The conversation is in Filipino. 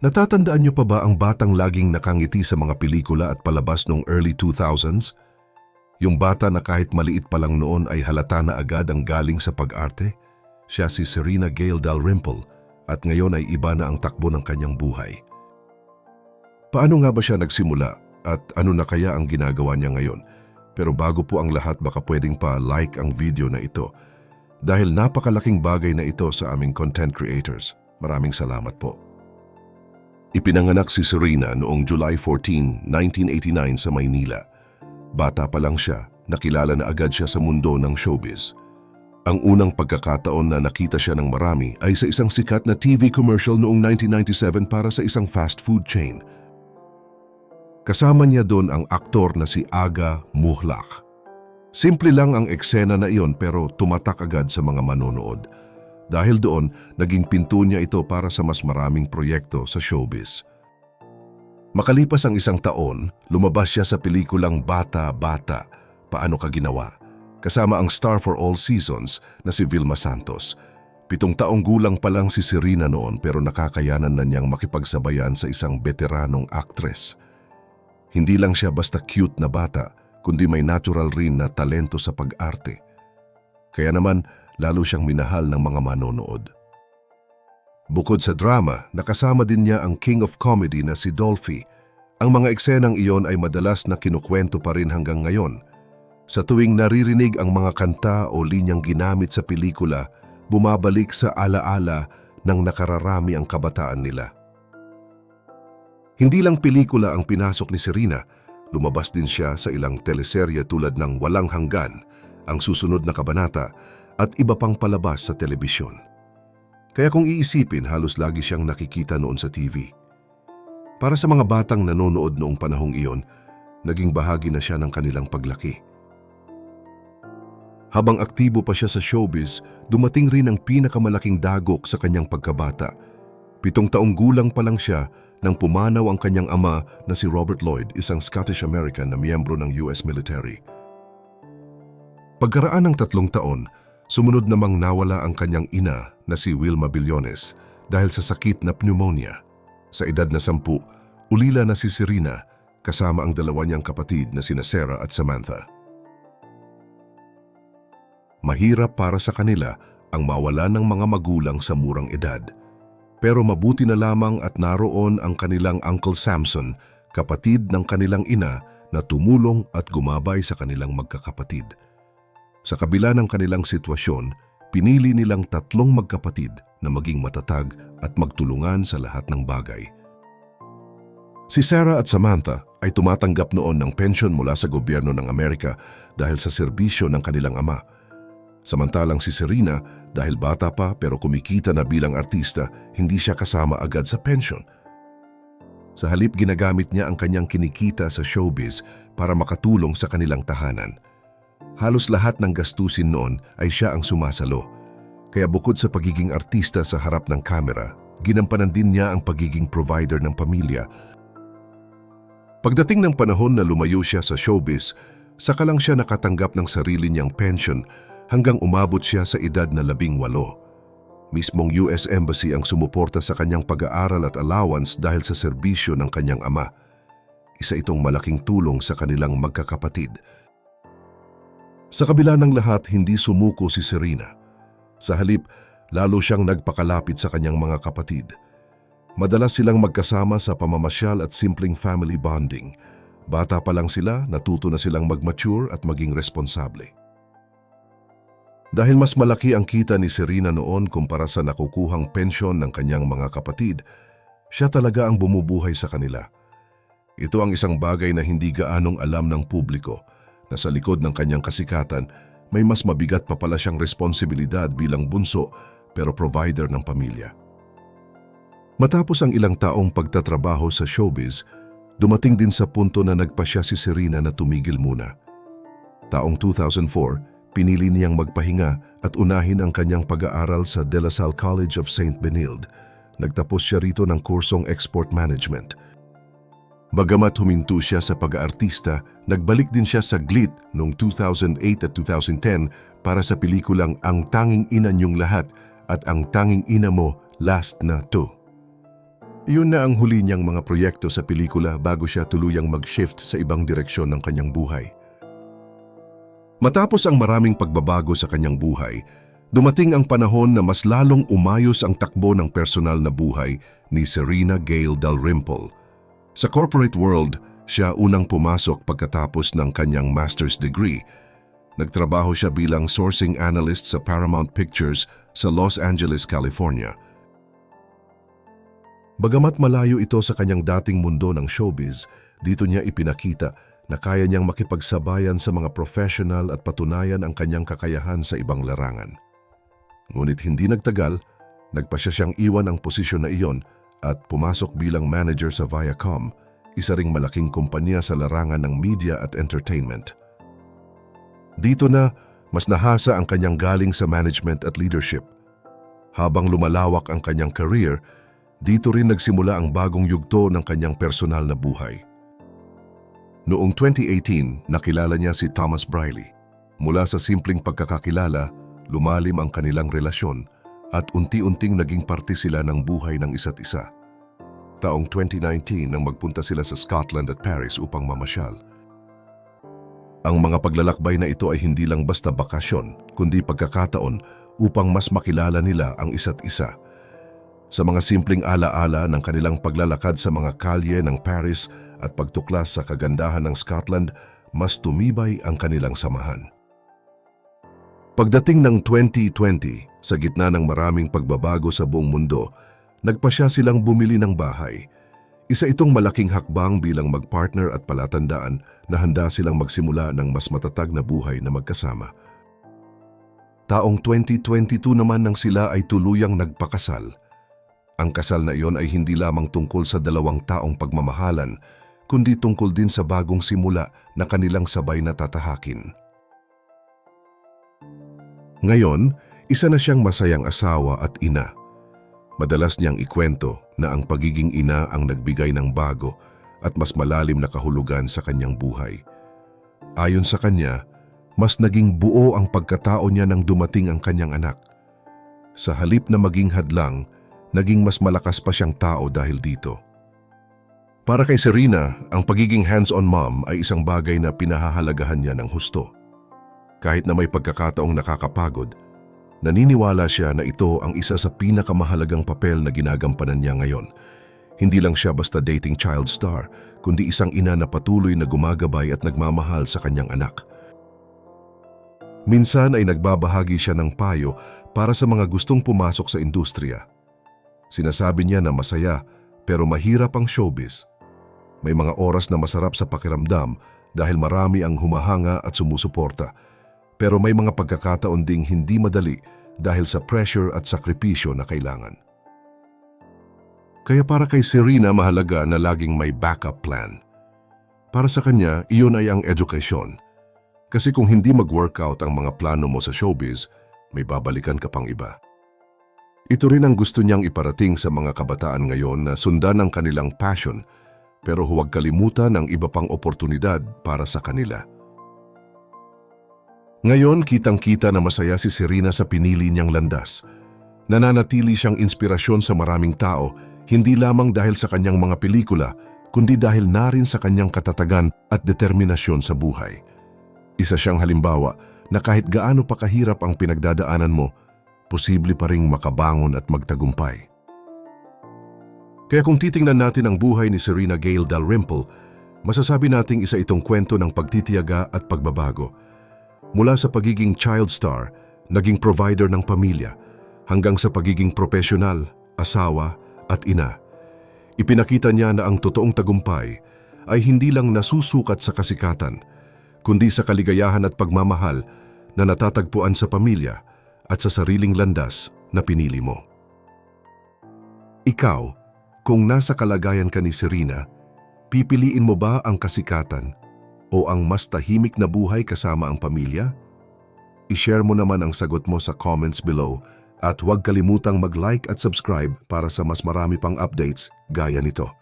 Natatandaan niyo pa ba ang batang laging nakangiti sa mga pelikula at palabas noong early 2000s? Yung bata na kahit maliit pa lang noon ay halata na agad ang galing sa pag-arte? Siya si Serena Gale Dalrymple at ngayon ay iba na ang takbo ng kanyang buhay. Paano nga ba siya nagsimula at ano na kaya ang ginagawa niya ngayon? Pero bago po ang lahat baka pwedeng pa like ang video na ito dahil napakalaking bagay na ito sa aming content creators. Maraming salamat po. Ipinanganak si Serena noong July 14, 1989 sa Maynila. Bata pa lang siya, nakilala na agad siya sa mundo ng showbiz. Ang unang pagkakataon na nakita siya ng marami ay sa isang sikat na TV commercial noong 1997 para sa isang fast food chain. Kasama niya doon ang aktor na si Aga Muhlak. Simple lang ang eksena na iyon pero tumatak agad sa mga manonood. Dahil doon, naging pinto niya ito para sa mas maraming proyekto sa showbiz. Makalipas ang isang taon, lumabas siya sa pelikulang Bata Bata, Paano Ka Ginawa, kasama ang star for all seasons na si Vilma Santos. Pitong taong gulang pa lang si Serena noon pero nakakayanan na niyang makipagsabayan sa isang veteranong actress. Hindi lang siya basta cute na bata, kundi may natural rin na talento sa pag-arte. Kaya naman, lalo siyang minahal ng mga manonood. Bukod sa drama, nakasama din niya ang king of comedy na si Dolphy. Ang mga eksenang iyon ay madalas na kinukwento pa rin hanggang ngayon. Sa tuwing naririnig ang mga kanta o linyang ginamit sa pelikula, bumabalik sa alaala ng nakararami ang kabataan nila. Hindi lang pelikula ang pinasok ni Serena, lumabas din siya sa ilang teleserye tulad ng Walang Hanggan, Ang Susunod na Kabanata at iba pang palabas sa telebisyon. Kaya kung iisipin, halos lagi siyang nakikita noon sa TV. Para sa mga batang nanonood noong panahong iyon, naging bahagi na siya ng kanilang paglaki. Habang aktibo pa siya sa showbiz, dumating rin ang pinakamalaking dagok sa kanyang pagkabata. Pitong taong gulang pa lang siya nang pumanaw ang kanyang ama na si Robert Lloyd, isang Scottish-American na miyembro ng US military. Pagkaraan ng tatlong taon, Sumunod namang nawala ang kanyang ina na si Wilma Billones dahil sa sakit na pneumonia. Sa edad na sampu, ulila na si Serena kasama ang dalawa niyang kapatid na sina Sarah at Samantha. Mahirap para sa kanila ang mawala ng mga magulang sa murang edad. Pero mabuti na lamang at naroon ang kanilang Uncle Samson, kapatid ng kanilang ina na tumulong at gumabay sa kanilang magkakapatid. Sa kabila ng kanilang sitwasyon, pinili nilang tatlong magkapatid na maging matatag at magtulungan sa lahat ng bagay. Si Sarah at Samantha ay tumatanggap noon ng pensyon mula sa gobyerno ng Amerika dahil sa serbisyo ng kanilang ama. Samantalang si Serena, dahil bata pa pero kumikita na bilang artista, hindi siya kasama agad sa pensyon. Sa halip ginagamit niya ang kanyang kinikita sa showbiz para makatulong sa kanilang tahanan. Halos lahat ng gastusin noon ay siya ang sumasalo. Kaya bukod sa pagiging artista sa harap ng kamera, ginampanan din niya ang pagiging provider ng pamilya. Pagdating ng panahon na lumayo siya sa showbiz, saka lang siya nakatanggap ng sarili niyang pension hanggang umabot siya sa edad na labing walo. Mismong US Embassy ang sumuporta sa kanyang pag-aaral at allowance dahil sa serbisyo ng kanyang ama. Isa itong malaking tulong sa kanilang magkakapatid. Sa kabila ng lahat, hindi sumuko si Serena. Sa halip, lalo siyang nagpakalapit sa kanyang mga kapatid. Madalas silang magkasama sa pamamasyal at simpleng family bonding. Bata pa lang sila, natuto na silang mag-mature at maging responsable. Dahil mas malaki ang kita ni Serena noon kumpara sa nakukuhang pensyon ng kanyang mga kapatid, siya talaga ang bumubuhay sa kanila. Ito ang isang bagay na hindi gaanong alam ng publiko na sa likod ng kanyang kasikatan, may mas mabigat pa pala siyang responsibilidad bilang bunso pero provider ng pamilya. Matapos ang ilang taong pagtatrabaho sa showbiz, dumating din sa punto na nagpasya si Serena na tumigil muna. Taong 2004, pinili niyang magpahinga at unahin ang kanyang pag-aaral sa De La Salle College of St. Benilde. Nagtapos siya rito ng kursong Export Management – Bagamat huminto siya sa pag-aartista, nagbalik din siya sa GLIT noong 2008 at 2010 para sa pelikulang Ang Tanging Ina Niyong Lahat at Ang Tanging Ina Mo Last na To. Iyon na ang huli niyang mga proyekto sa pelikula bago siya tuluyang mag-shift sa ibang direksyon ng kanyang buhay. Matapos ang maraming pagbabago sa kanyang buhay, dumating ang panahon na mas lalong umayos ang takbo ng personal na buhay ni Serena Gale Dalrymple. Sa corporate world, siya unang pumasok pagkatapos ng kanyang master's degree. Nagtrabaho siya bilang sourcing analyst sa Paramount Pictures sa Los Angeles, California. Bagamat malayo ito sa kanyang dating mundo ng showbiz, dito niya ipinakita na kaya niyang makipagsabayan sa mga professional at patunayan ang kanyang kakayahan sa ibang larangan. Ngunit hindi nagtagal, nagpasya siyang iwan ang posisyon na iyon at pumasok bilang manager sa Viacom, isa ring malaking kumpanya sa larangan ng media at entertainment. Dito na, mas nahasa ang kanyang galing sa management at leadership. Habang lumalawak ang kanyang career, dito rin nagsimula ang bagong yugto ng kanyang personal na buhay. Noong 2018, nakilala niya si Thomas Briley. Mula sa simpleng pagkakakilala, lumalim ang kanilang relasyon at unti-unting naging parte sila ng buhay ng isa't isa. Taong 2019 nang magpunta sila sa Scotland at Paris upang mamasyal. Ang mga paglalakbay na ito ay hindi lang basta bakasyon, kundi pagkakataon upang mas makilala nila ang isa't isa. Sa mga simpleng alaala ng kanilang paglalakad sa mga kalye ng Paris at pagtuklas sa kagandahan ng Scotland, mas tumibay ang kanilang samahan. Pagdating ng 2020, sa gitna ng maraming pagbabago sa buong mundo, nagpasya silang bumili ng bahay. Isa itong malaking hakbang bilang magpartner at palatandaan na handa silang magsimula ng mas matatag na buhay na magkasama. Taong 2022 naman nang sila ay tuluyang nagpakasal. Ang kasal na iyon ay hindi lamang tungkol sa dalawang taong pagmamahalan, kundi tungkol din sa bagong simula na kanilang sabay na tatahakin. Ngayon, isa na siyang masayang asawa at ina. Madalas niyang ikwento na ang pagiging ina ang nagbigay ng bago at mas malalim na kahulugan sa kanyang buhay. Ayon sa kanya, mas naging buo ang pagkatao niya nang dumating ang kanyang anak. Sa halip na maging hadlang, naging mas malakas pa siyang tao dahil dito. Para kay Serena, ang pagiging hands-on mom ay isang bagay na pinahahalagahan niya ng husto. Kahit na may pagkakataong nakakapagod, naniniwala siya na ito ang isa sa pinakamahalagang papel na ginagampanan niya ngayon. Hindi lang siya basta dating child star, kundi isang ina na patuloy na gumagabay at nagmamahal sa kanyang anak. Minsan ay nagbabahagi siya ng payo para sa mga gustong pumasok sa industriya. Sinasabi niya na masaya pero mahirap ang showbiz. May mga oras na masarap sa pakiramdam dahil marami ang humahanga at sumusuporta. Pero may mga pagkakataon ding hindi madali dahil sa pressure at sakripisyo na kailangan. Kaya para kay Serena mahalaga na laging may backup plan. Para sa kanya, iyon ay ang edukasyon. Kasi kung hindi mag-workout ang mga plano mo sa showbiz, may babalikan ka pang iba. Ito rin ang gusto niyang iparating sa mga kabataan ngayon na sundan ang kanilang passion pero huwag kalimutan ang iba pang oportunidad para sa kanila. Ngayon, kitang-kita na masaya si Serena sa pinili niyang landas. Nananatili siyang inspirasyon sa maraming tao, hindi lamang dahil sa kanyang mga pelikula, kundi dahil na rin sa kanyang katatagan at determinasyon sa buhay. Isa siyang halimbawa na kahit gaano pa kahirap ang pinagdadaanan mo, posible pa ring makabangon at magtagumpay. Kaya kung titingnan natin ang buhay ni Serena Gale Dalrymple, masasabi nating isa itong kwento ng pagtitiyaga at pagbabago. Mula sa pagiging child star, naging provider ng pamilya, hanggang sa pagiging profesional, asawa at ina. Ipinakita niya na ang totoong tagumpay ay hindi lang nasusukat sa kasikatan, kundi sa kaligayahan at pagmamahal na natatagpuan sa pamilya at sa sariling landas na pinili mo. Ikaw, kung nasa kalagayan ka ni Serena, pipiliin mo ba ang kasikatan o ang mas tahimik na buhay kasama ang pamilya? I-share mo naman ang sagot mo sa comments below at huwag kalimutang mag-like at subscribe para sa mas marami pang updates gaya nito.